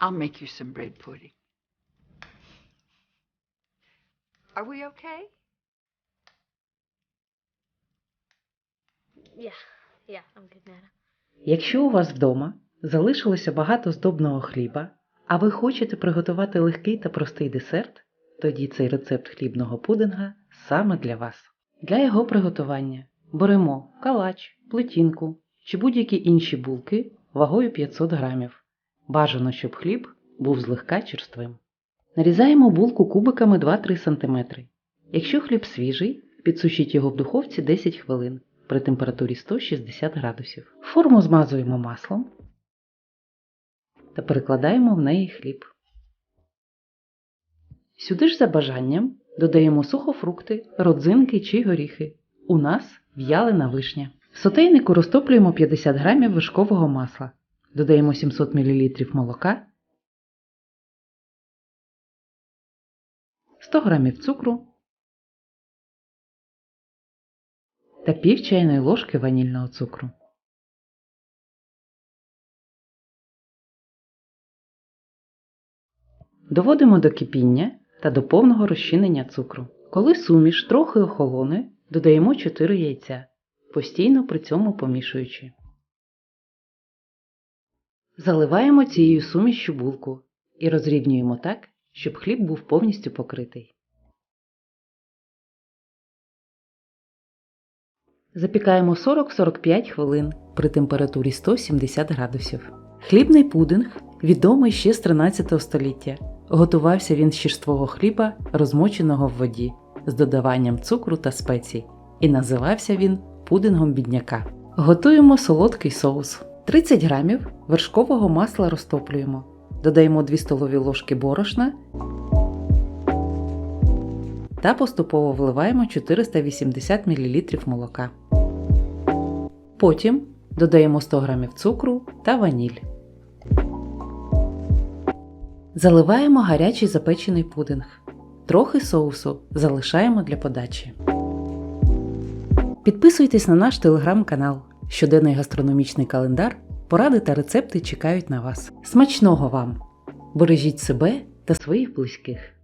I'll make you some bread pudding. Are we okay? Yeah, yeah, I'm good, Nana. Якщо у вас вдома залишилося багато здобного хліба, а ви хочете приготувати легкий та простий десерт, тоді цей рецепт хлібного пудинга саме для вас. Для його приготування беремо калач, плетінку чи будь-які інші булки вагою 500 грамів. Бажано, щоб хліб був злегка черствим. Нарізаємо булку кубиками 2-3 см. Якщо хліб свіжий, підсушіть його в духовці 10 хвилин при температурі 160 градусів. Форму змазуємо маслом та перекладаємо в неї хліб. Сюди ж за бажанням додаємо сухофрукти, родзинки чи горіхи. У нас в'ялена вишня. В сотейнику розтоплюємо 50 г вишкового масла. Додаємо 700 мл молока, 100 г цукру та пів чайної ложки ванільного цукру. Доводимо до кипіння та до повного розчинення цукру. Коли суміш трохи охолоне, додаємо 4 яйця, постійно при цьому помішуючи. Заливаємо цією сумішчю булку і розрівнюємо так, щоб хліб був повністю покритий. Запікаємо 40-45 хвилин при температурі 170 градусів. Хлібний пудинг відомий ще з 13 століття. Готувався він з черствого хліба, розмоченого в воді, з додаванням цукру та спецій, і називався він пудингом бідняка. Готуємо солодкий соус. 30 грамів вершкового масла розтоплюємо. Додаємо 2 столові ложки борошна та поступово вливаємо 480 мл молока. Потім додаємо 100 г цукру та ваніль. Заливаємо гарячий запечений пудинг. Трохи соусу залишаємо для подачі. Підписуйтесь на наш телеграм-канал. Щоденний гастрономічний календар, поради та рецепти чекають на вас. Смачного вам! Бережіть себе та своїх близьких!